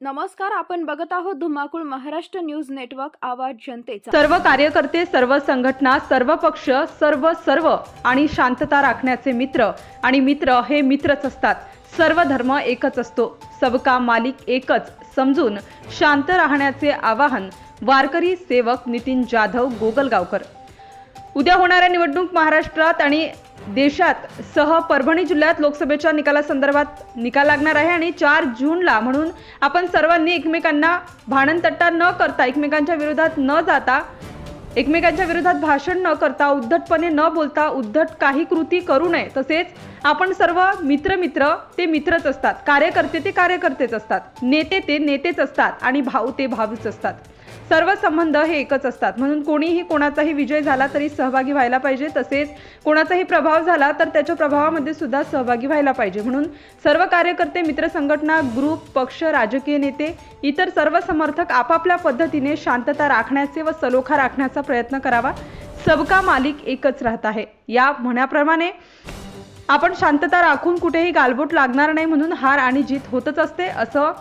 नमस्कार आपण बघत आहोत धुमाकूळ महाराष्ट्र न्यूज नेटवर्क आवाज जनतेचा. सर्व कार्यकर्ते सर्व संघटना सर्व पक्ष सर्व सर्व आणि शांतता राखण्याचे मित्र आणि मित्र हे मित्रच असतात. सर्व धर्म एकच असतो. सबका मालिक एकच. समजून शांत राहण्याचे आवाहन वारकरी सेवक नितीन जाधव गोगलगावकर. उद्या होणाऱ्या निवडणूक महाराष्ट्रात आणि देशात सह परभणी जिल्ह्यात लोकसभेच्या निकालासंदर्भात निकाल लागणार आहे आणि चार जूनला म्हणून आपण सर्वांनी एकमेकांना भाणनतट्टा न करता एकमेकांच्या विरोधात न जाता एकमेकांच्या विरोधात भाषण न करता उद्धटपणे न बोलता उद्धट काही कृती करू नये. तसेच आपण सर्व मित्र मित्र ते मित्रच असतात. कार्यकर्ते ते कार्यकर्तेच असतात. नेते ते नेतेच असतात आणि भाऊ ते भाऊच असतात. सर्व संबंध हे एकच असतात. म्हणून कोणीही कोणाचाही विजय झाला तरी सहभागी व्हायला पाहिजे. तसेच कोणाचाही प्रभाव झाला तर त्याच्या प्रभावामध्ये सुद्धा सहभागी व्हायला पाहिजे. म्हणून सर्व कार्यकर्ते मित्र संघटना ग्रुप पक्ष राजकीय नेते इतर सर्व समर्थक आपापल्या पद्धतीने शांतता राखण्याचे व सलोखा राखण्याचा प्रयत्न करावा. सबका मालिक एकच राहत आहे. या म्हणाप्रमाणे आपण शांतता राखून कुठेही गालबोट लागणार नाही म्हणून हार आणि जीत होतच असते असं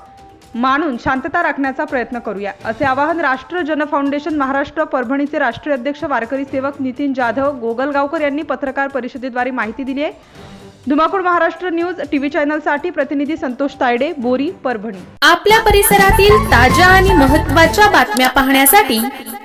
मानून शांतता राखण्याचा प्रयत्न करूया. असे आवाहन राष्ट्र जन फाउंडेशन महाराष्ट्र परभणीचे राष्ट्रीय अध्यक्ष वारकरी सेवक नितीन जाधव गोगलगावकर यांनी पत्रकार परिषदेद्वारे माहिती दिली आहे. धुमाकूळ महाराष्ट्र न्यूज टीव्ही चॅनलसाठी प्रतिनिधी संतोष तायडे बोरी परभणी. आपल्या परिसरातील ताज्या आणि महत्त्वाच्या बातम्या पाहण्यासाठी